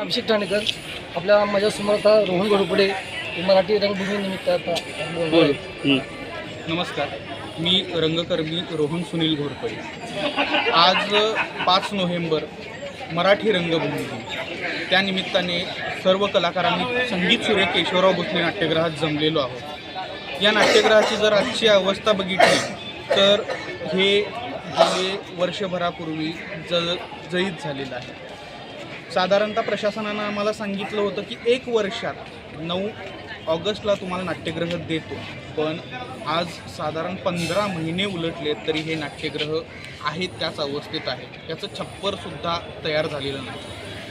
अभिषेक ठाणेकर. आपल्या माझ्यासमोर आता रोहन घोडपुडे मराठी रंगभूमी निमित्त आता बोल. नमस्कार. मी रंगकर्मी रोहन सुनील घोरपडे आज पाच नोव्हेंबर मराठी रंगभूमी दिन. त्यानिमित्ताने सर्व कलाकारांनी संगीत सूर्य केशवराव भोसले नाट्यगृहात जमलेलो आहोत. या नाट्यगृहाची जर आजची अवस्था बघितली तर हे गेले वर्षभरापूर्वी ज जईत झालेलं आहे. साधारणतः प्रशासनानं आम्हाला सांगितलं होतं की एक वर्षात नऊ ऑगस्टला तुम्हाला नाट्यग्रह देतो. पण आज साधारण पंधरा महिने उलटले तरी हे नाट्यग्रह आहे त्याच अवस्थेत आहे. त्याचं छप्परसुद्धा तयार झालेलं नाही.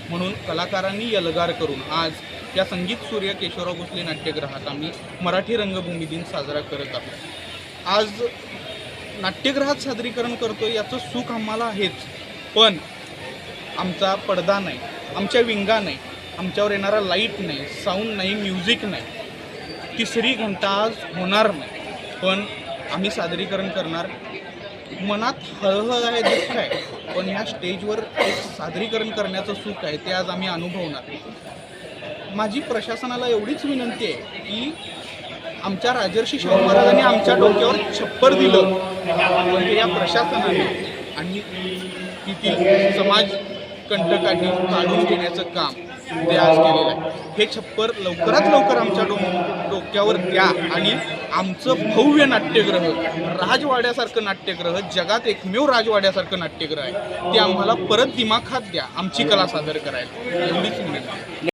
म्हणून कलाकारांनी यलगार करून आज या संगीत सूर्य केशवराव भोसले नाट्यगृहात आम्ही मराठी रंगभूमी दिन साजरा करत आहोत. आज नाट्यग्रहात सादरीकरण करतो याचं सुख आम्हाला आहेच. पण आमचा पडदा नाही आमच्या विंगा नाही आमच्यावर येणारा लाइट नाही साऊंड नाही म्युझिक नाही. तिसरी घंटा आज होणार नाही. पण आम्ही सादरीकरण करणार. मनात हळहळ आहे दुःख आहे. पण ह्या स्टेजवर एक सादरीकरण करण्याचं सुख आहे ते आज आम्ही अनुभवणार. माझी प्रशासनाला एवढीच विनंती आहे की आमच्या राजर्षी शाहू महाराजांनी आमच्या डोक्यावर छप्पर दिलं. म्हणजे या प्रशासनाने आणि तिथील समाज कंटकांनी काढून घेण्याचं काम ते आज केलेलं आहे. हे छप्पर लवकरात लवकर आमच्या डो डोक्यावर द्या आणि आमचं भव्य नाट्यग्रह राजवाड्यासारखं नाट्यग्रह जगात एकमेव राजवाड्यासारखं नाट्यग्रह आहे. ते आम्हाला परत दिमाखात द्या. आमची कला सादर करायला. एवढीच विनंती.